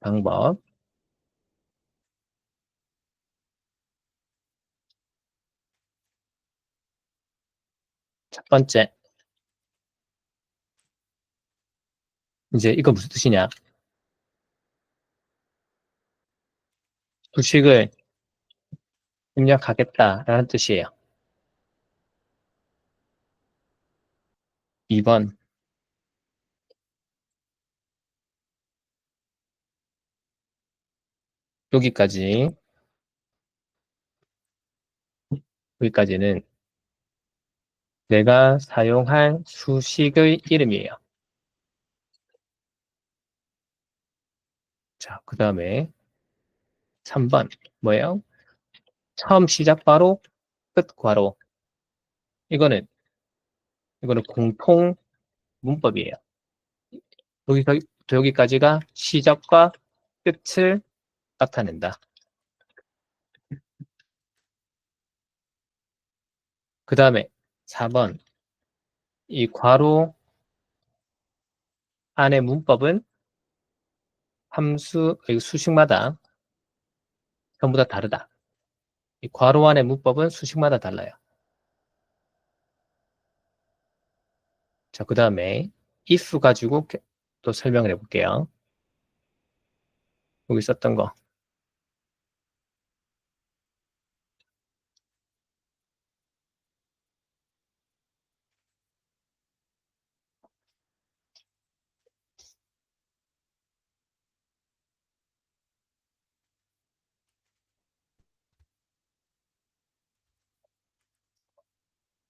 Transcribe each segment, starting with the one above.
방법. 첫 번째. 이제 이거 무슨 뜻이냐? 수식을 입력하겠다라는 뜻이에요. 2번. 여기까지. 여기까지는 내가 사용할 수식의 이름이에요. 자, 그 다음에 3번 뭐예요? 처음 시작 바로 끝 괄호. 이거는 이거는 공통 문법이에요. 여기서 여기까지가 시작과 끝을 나타낸다. 그 다음에 4번 이 괄호 안의 문법은 함수 수식마다 전부 다 다르다. 이 괄호 안의 문법은 수식마다 달라요. 자, 그 다음에 if 가지고 또 설명을 해볼게요. 여기 썼던 거.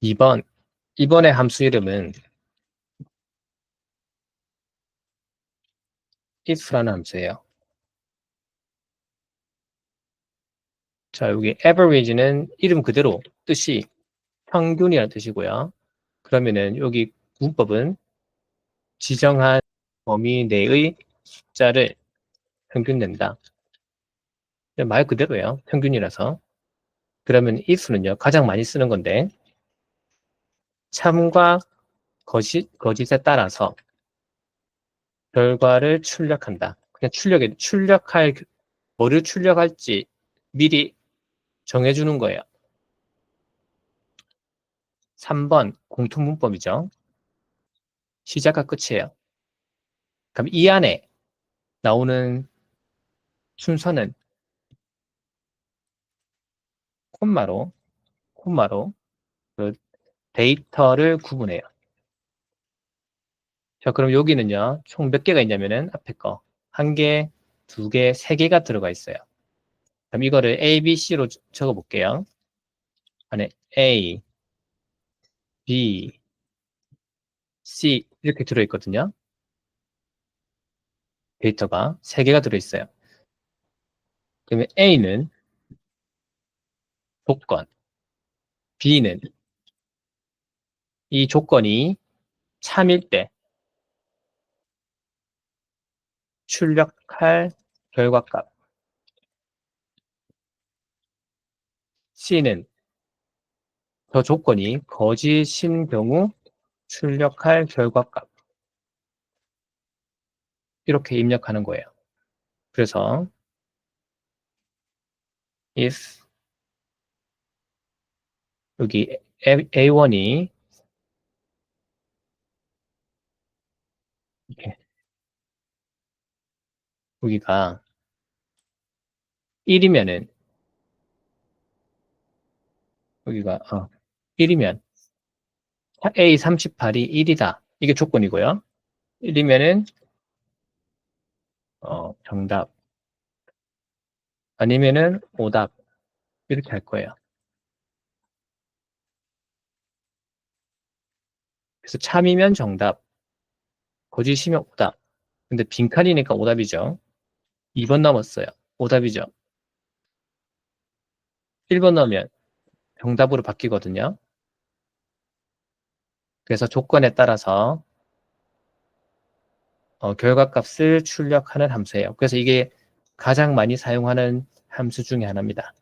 2번. 이번의 함수 이름은 if라는 함수예요. 자, 여기 average는 이름 그대로 뜻이 평균이라는 뜻이고요. 그러면은 여기 문법은 지정한 범위 내의 숫자를 평균 낸다. 말 그대로예요. 평균이라서. 그러면 if는요. 가장 많이 쓰는 건데 참과 거짓, 거짓에 따라서 결과를 출력한다. 그냥 출력해, 출력할, 뭐를 출력할지 미리 정해주는 거예요. 3번 공통문법이죠. 시작과 끝이에요. 그럼 이 안에 나오는 순서는 콤마로, 콤마로 그 데이터를 구분해요. 자, 그럼 여기는요, 총 몇 개가 있냐면은 앞에 거. 한 개, 두 개, 세 개가 들어가 있어요. 그럼 이거를 A, B, C로 적어 볼게요. 안에 A, B, C 이렇게 들어있거든요. 데이터가 세 개가 들어있어요. 그러면 A는 조건, B는 이 조건이 참일 때 출력할 결과값 C는 저 조건이 거짓인 경우 출력할 결과값 이렇게 입력하는 거예요. 그래서 if 여기 A1이 이렇게 여기가 1이면은 여기가 어, 1이면 A38이 1이다. 이게 조건이고요. 1이면은 어, 정답 아니면은 오답 이렇게 할 거예요. 그래서 참이면 정답, 거짓이면 오답. 근데 빈칸이니까 오답이죠. 2번 남았어요. 오답이죠. 1번 넣으면 정답으로 바뀌거든요. 그래서 조건에 따라서 어, 결과값을 출력하는 함수예요. 그래서 이게 가장 많이 사용하는 함수 중에 하나입니다.